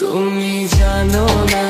তুমি জানো না